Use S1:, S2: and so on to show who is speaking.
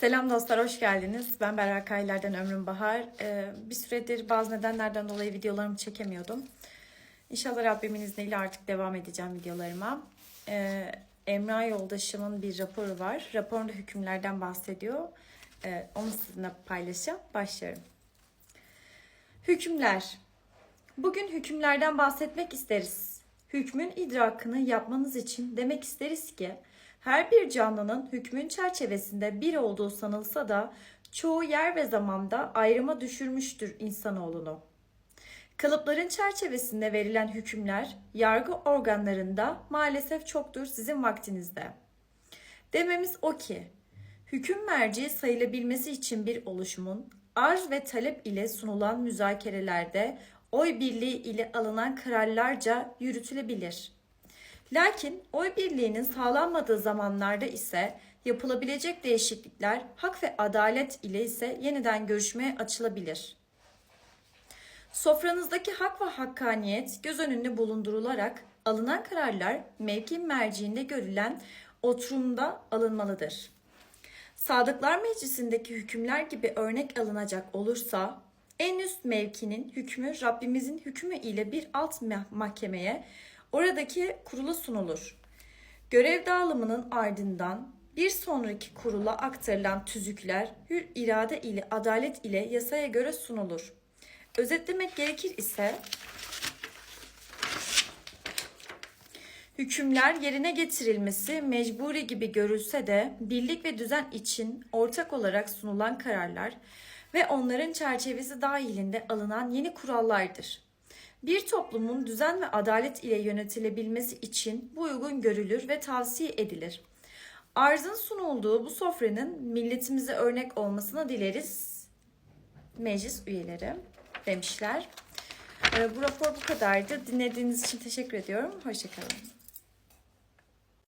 S1: Selam dostlar, hoş geldiniz. Ben Berra Kayler'den Ömrüm Bahar. Ee, bir süredir bazı nedenlerden dolayı videolarımı çekemiyordum. İnşallah Rabbimin izniyle artık devam edeceğim videolarıma. Ee, Emrah yoldaşımın bir raporu var. Raporunda hükümlerden bahsediyor. Ee, onu sizinle paylaşacağım. Başlıyorum. Hükümler. Bugün hükümlerden bahsetmek isteriz. Hükmün idrakını yapmanız için demek isteriz ki her bir canlının hükmün çerçevesinde bir olduğu sanılsa da çoğu yer ve zamanda ayrıma düşürmüştür insanoğlunu. Kalıpların çerçevesinde verilen hükümler yargı organlarında maalesef çoktur sizin vaktinizde. Dememiz o ki, hüküm merci sayılabilmesi için bir oluşumun arz ve talep ile sunulan müzakerelerde oy birliği ile alınan kararlarca yürütülebilir. Lakin oy birliğinin sağlanmadığı zamanlarda ise yapılabilecek değişiklikler hak ve adalet ile ise yeniden görüşmeye açılabilir. Sofranızdaki hak ve hakkaniyet göz önünde bulundurularak alınan kararlar mevki merciinde görülen oturumda alınmalıdır. Sadıklar Meclisi'ndeki hükümler gibi örnek alınacak olursa en üst mevkinin hükmü Rabbimizin hükmü ile bir alt mahkemeye oradaki kurula sunulur. Görev dağılımının ardından bir sonraki kurula aktarılan tüzükler hür irade ile adalet ile yasaya göre sunulur. Özetlemek gerekir ise hükümler yerine getirilmesi mecburi gibi görülse de birlik ve düzen için ortak olarak sunulan kararlar ve onların çerçevesi dahilinde alınan yeni kurallardır. Bir toplumun düzen ve adalet ile yönetilebilmesi için bu uygun görülür ve tavsiye edilir. Arzın sunulduğu bu sofranın milletimize örnek olmasını dileriz meclis üyeleri demişler. Ee, Bu rapor bu kadardı. Dinlediğiniz için teşekkür ediyorum. Hoşçakalın.